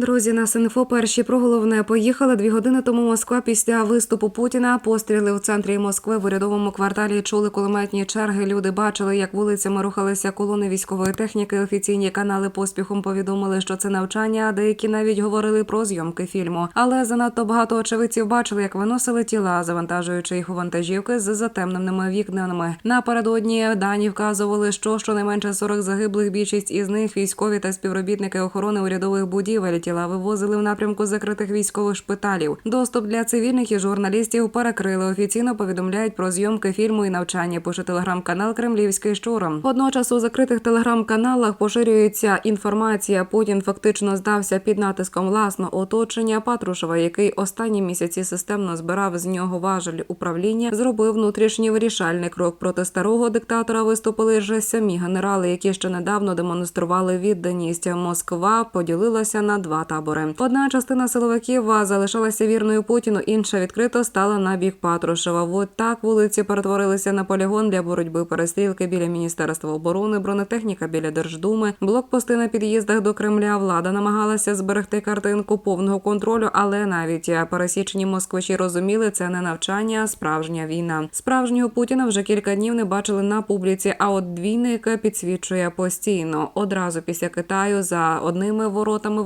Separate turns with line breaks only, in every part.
Друзі, на Синфо перші про головне поїхали дві години тому. Москва після виступу Путіна. Постріли в центрі Москви в урядовому кварталі чули кулеметні черги. Люди бачили, як вулицями рухалися колони військової техніки. Офіційні канали поспіхом повідомили, що це навчання. а Деякі навіть говорили про зйомки фільму. Але занадто багато очевидців бачили, як виносили тіла, завантажуючи їх у вантажівки з затемненими вікнами. Напередодні дані вказували, що щонайменше 40 загиблих. Більшість із них військові та співробітники охорони урядових будівель. Тіла вивозили в напрямку закритих військових шпиталів. Доступ для цивільних і журналістів перекрили. Офіційно повідомляють про зйомки фільму і навчання. Пише телеграм-канал Кремлівський Штурм. Водночас у закритих телеграм-каналах поширюється інформація. Путін фактично здався під натиском власного оточення. Патрушева, який останні місяці системно збирав з нього важель управління, зробив внутрішній вирішальний крок проти старого диктатора. Виступили вже самі генерали, які ще недавно демонстрували відданість. Москва поділилася на два табори. Одна частина силовиків залишалася вірною Путіну, інша відкрито стала на бік Патрушева. От так вулиці перетворилися на полігон для боротьби перестрілки біля міністерства оборони, бронетехніка біля Держдуми, блокпости на під'їздах до Кремля. Влада намагалася зберегти картинку повного контролю, але навіть пересічені москвичі розуміли, це не навчання, а справжня війна. Справжнього Путіна вже кілька днів не бачили на публіці. А от двійник підсвічує постійно. Одразу після Китаю за одними воротами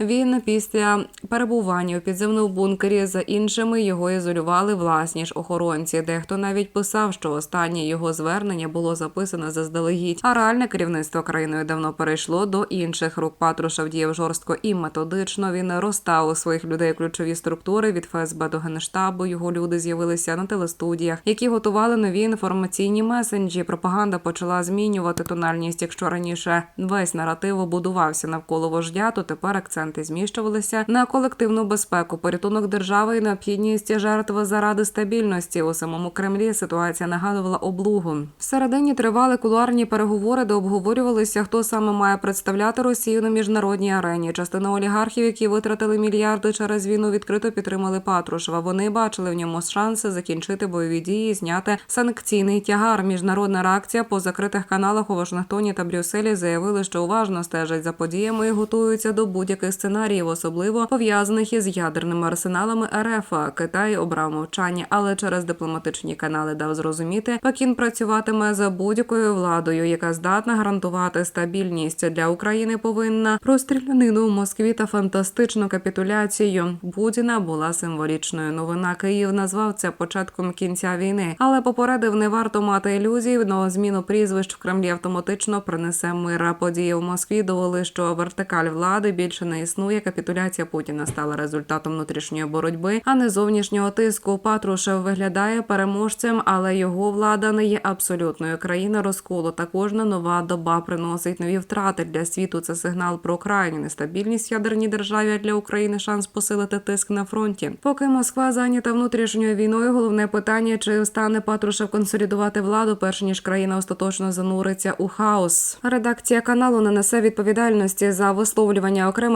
він після перебування у підземному бункері за іншими його ізолювали власні ж охоронці. Дехто навіть писав, що останнє його звернення було записано заздалегідь. А реальне керівництво країною давно перейшло до інших рук. Патрушев діяв жорстко і методично. Він розстав у своїх людей ключові структури від ФСБ до генштабу. Його люди з'явилися на телестудіях, які готували нові інформаційні месенджі. Пропаганда почала змінювати тональність. Якщо раніше весь наратив будувався навколо вождя, то тепер акценти зміщувалися на колективну безпеку, порятунок держави і необхідність жертв заради стабільності. У самому Кремлі ситуація нагадувала облугу. Всередині тривали кулуарні переговори, де обговорювалися, хто саме має представляти Росію на міжнародній арені. Частина олігархів, які витратили мільярди через війну, відкрито підтримали Патрушева. Вони бачили в ньому шанси закінчити бойові дії, і зняти санкційний тягар. Міжнародна реакція по закритих каналах у Вашингтоні та Брюсселі заявили, що уважно стежать за подіями і готуються до будь-яких сценаріїв, особливо пов'язаних із ядерними арсеналами РФ. Китай обрав мовчання, але через дипломатичні канали дав зрозуміти, Пекін працюватиме за будь-якою владою, яка здатна гарантувати стабільність для України. Повинна про стрілянину в Москві та фантастичну капітуляцію Путіна була символічною. Новина Київ назвав це початком кінця війни, але попередив, не варто мати ілюзій. Но зміну прізвищ в Кремлі автоматично принесе мир. Події в Москві довели, що вертикаль влади більше не існує. Капітуляція Путіна стала результатом внутрішньої боротьби, а не зовнішнього тиску. Патрушев виглядає переможцем, але його влада не є абсолютною. Країна розколу. Та кожна нова доба приносить нові втрати для світу. Це сигнал про крайню нестабільність в ядерній державі а для України. Шанс посилити тиск на фронті. Поки Москва зайнята внутрішньою війною. Головне питання: чи встане Патрушев консолідувати владу, перш ніж країна остаточно зануриться у хаос. Редакція каналу не несе відповідальності за висловлювання окремих